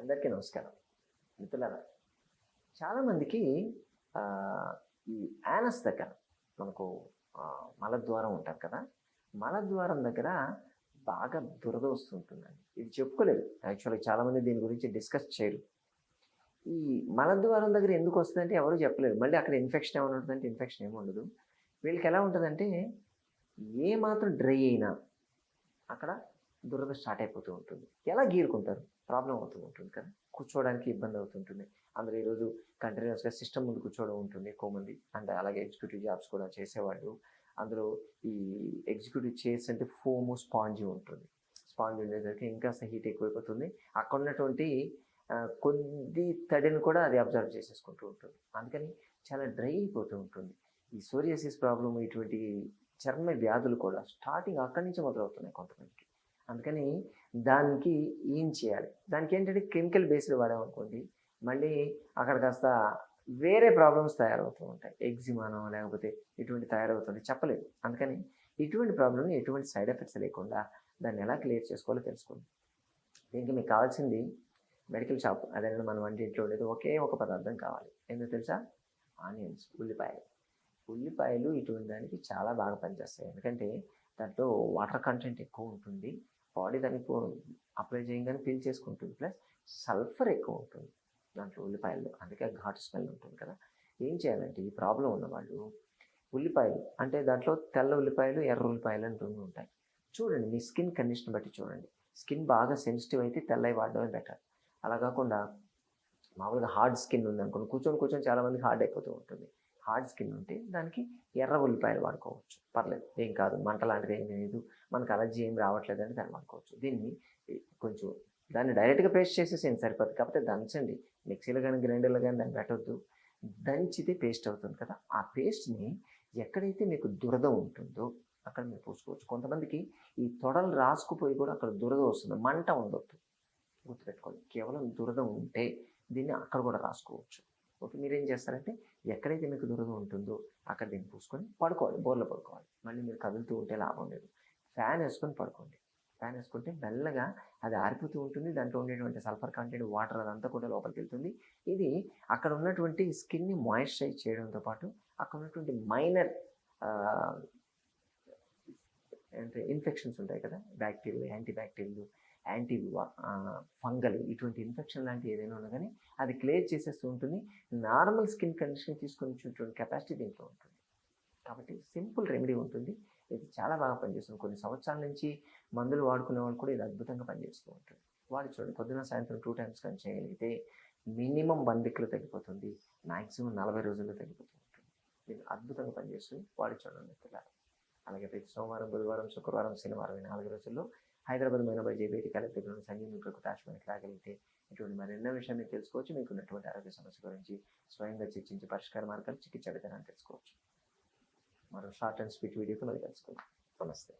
అందరికీ నమస్కారం. మిత్రులారా చాలామందికి ఈ యానస్ దగ్గర మనకు మలద్వారం ఉంటుంది కదా? మలద్వారం దగ్గర బాగా దురద వస్తుంటుందండి. ఇది చెప్పుకోలేదు. యాక్చువల్గా చాలామంది దీని గురించి డిస్కస్ చేయరు. ఈ మలద్వారం దగ్గర ఎందుకు వస్తుందంటే ఎవరు చెప్పలేరు. మళ్ళీ అక్కడ ఇన్ఫెక్షన్ ఏమైనా ఉంటుందంటే ఇన్ఫెక్షన్ ఏమి ఉండదు. వీళ్ళకి ఎలా ఉంటుందంటే ఏ మాత్రం డ్రై అయినా అక్కడ దురద స్టార్ట్ అయిపోతూ ఉంటుంది. ఎలా గీరుకుంటారు? ప్రాబ్లం అవుతూ ఉంటుంది కదా. కూర్చోవడానికి ఇబ్బంది అవుతుంటుంది అందరూ ఈరోజు కంటిన్యూస్గా సిస్టమ్ ముందు కూర్చోవడం ఉంటుంది ఎక్కువ మంది అండ్ అలాగే ఎగ్జిక్యూటివ్ జాబ్స్ కూడా చేసేవాళ్ళు. అందులో ఈ ఎగ్జిక్యూటివ్ చైర్స్ అంటే ఫోము స్పాంజీ ఉంటుంది. స్పాంజ్ ఉండేసరికి ఇంకా హీట్ ఎక్కువైపోతుంది. అక్కడ ఉన్నటువంటి కొద్ది తడిని కూడా అది అబ్జర్వ్ చేసేసుకుంటూ ఉంటుంది. అందుకని చాలా డ్రై అయిపోతూ ఉంటుంది. ఈ సోరియాసిస్ ప్రాబ్లం ఇటువంటి చర్మ వ్యాధులు కూడా స్టార్టింగ్ అక్కడి నుంచి మొదలవుతున్నాయి కొంతమందికి. అందుకని దానికి ఏం చేయాలి? దానికి ఏంటంటే కెమికల్ బేస్డ్ వాడామనుకోండి మళ్ళీ అక్కడ కాస్త వేరే ప్రాబ్లమ్స్ తయారవుతూ ఉంటాయి. ఎగ్జిమానం లేకపోతే ఇటువంటి తయారవుతుంది చెప్పలేదు. అందుకని ఇటువంటి ప్రాబ్లమ్ని ఎటువంటి సైడ్ ఎఫెక్ట్స్ లేకుండా దాన్ని ఎలా క్లియర్ చేసుకోవాలో తెలుసుకోండి. దీనికి మీకు కావాల్సింది మెడికల్ షాప్ అదే మన వంటింట్లో ఉండేది ఒకే ఒక పదార్థం కావాలి. ఎందుకు తెలుసా? ఆనియన్స్ ఉల్లిపాయలు. ఉల్లిపాయలు ఇటువంటి దానికి చాలా బాగా పనిచేస్తాయి. ఎందుకంటే దాంట్లో వాటర్ కంటెంట్ ఎక్కువ ఉంటుంది. బాడీ దానికి అప్లై చేయగానే ఫీల్ చేసుకుంటుంది. ప్లస్ సల్ఫర్ ఎక్కువ ఉంటుంది దాంట్లో ఉల్లిపాయల్లో. అందుకే ఘాటు స్మెల్ ఉంటుంది కదా. ఏం చేయాలంటే ఈ ప్రాబ్లం ఉన్నవాళ్ళు ఉల్లిపాయలు అంటే దాంట్లో తెల్ల ఉల్లిపాయలు ఎర్ర ఉల్లిపాయలు అంటూ ఉంటాయి. చూడండి మీ స్కిన్ కండిషన్ బట్టి చూడండి. స్కిన్ బాగా సెన్సిటివ్ అయితే తెల్లవి వాడడమే బెటర్. అలా కాకుండా మామూలుగా హార్డ్ స్కిన్ ఉంది అనుకోండి కూర్చొని కూర్చొని చాలామందికి హార్డ్ అయిపోతూ ఉంటుంది. హార్డ్ స్కిన్ ఉంటే దానికి ఎర్ర ఉల్లిపాయలు వాడుకోవచ్చు. పర్లేదు ఏం కాదు మంట లాంటిది ఏం లేదు మనకు అలర్జీ ఏం రావట్లేదు అంటే దాన్ని వాడుకోవచ్చు. దీన్ని కొంచెం దాన్ని డైరెక్ట్గా పేస్ట్ చేసేసేయండి సరిపోతుంది కాకపోతే దంచండి. మిక్సీలో కానీ గ్రైండర్లో కానీ దాన్ని పెట్టవద్దు దంచితే పేస్ట్ అవుతుంది కదా. ఆ పేస్ట్ని ఎక్కడైతే మీకు దురద ఉంటుందో అక్కడ మీరు పూసుకోవచ్చు. కొంతమందికి ఈ తొడలు రాసుకుపోయి కూడా అక్కడ దురద వస్తుంది. మంట ఉండొద్దు. గుర్తుపెట్టుకోండి. కేవలం దురద ఉంటే దీన్ని అక్కడ కూడా రాసుకోవచ్చు. ఓకే మీరేం చేస్తారంటే ఎక్కడైతే మీకు దురద ఉంటుందో అక్కడ దీన్ని పూసుకొని పడుకోవాలి బోర్లో పడుకోవాలి. మళ్ళీ మీరు కదులుతూ ఉంటే లాభం లేదు. ఫ్యాన్ వేసుకొని పడుకోండి. ఫ్యాన్ వేసుకుంటే మెల్లగా అది ఆరిపోతూ ఉంటుంది. దాంట్లో ఉండేటువంటి సల్ఫర్ కంటెంట్ వాటర్ అదంతా కూడా లోపలికి వెళ్తుంది. ఇది అక్కడ ఉన్నటువంటి స్కిన్ని మాయిశ్చరైజ్ చేయడంతో పాటు అక్కడ ఉన్నటువంటి మైనర్ అంటే ఇన్ఫెక్షన్స్ ఉంటాయి కదా bacterial anti bacterial anti fungal ఇటువంటి ఇన్ఫెక్షన్ లాంటివి ఏదైనా ఉన్నా కానీ అది క్లియర్ చేసేస్తూ ఉంటుంది. నార్మల్ స్కిన్ కండిషన్ తీసుకొచ్చేటువంటి కెపాసిటీ దీంట్లో ఉంటుంది. కాబట్టి సింపుల్ రెమెడీ ఉంటుంది. ఇది చాలా బాగా పనిచేస్తుంది. కొన్ని సంవత్సరాల నుంచి మందులు వాడుకునే వాళ్ళు కూడా ఇది అద్భుతంగా పనిచేస్తూ ఉంటుంది వాడి చూడండి పొద్దున సాయంత్రం టూ టైమ్స్ కానీ చేయగలిగితే మినిమం వన్ వీక్లో తగ్గిపోతుంది. మ్యాక్సిమం నలభై రోజుల్లో తగ్గిపోతూ ఉంటుంది ఇది అద్భుతంగా పనిచేస్తుంది. వాడి చూడండి అలాగే ప్రతి సోమవారం బుధవారం శుక్రవారం శనివారం నాలుగు రోజుల్లో హైదరాబాద్ మైనాబాద్ జేబీటీ కలెక్టర్ సంజయ్ సంజీవ్ ప్రకృతి ఆశ్రమానికి రాగలిగితే ఇటువంటి మరెన్నో విషయాన్ని తెలుసుకోవచ్చు. మీకు ఉన్నటువంటి ఆరోగ్య సమస్య గురించి స్వయంగా చర్చించి పరిష్కార మార్గాలు చికిత్స విధానాన్ని తెలుసుకోవచ్చు. మరో షార్ట్ అండ్ స్వీట్ వీడియోకి మళ్ళీ తెలుసుకోవచ్చు నమస్తే.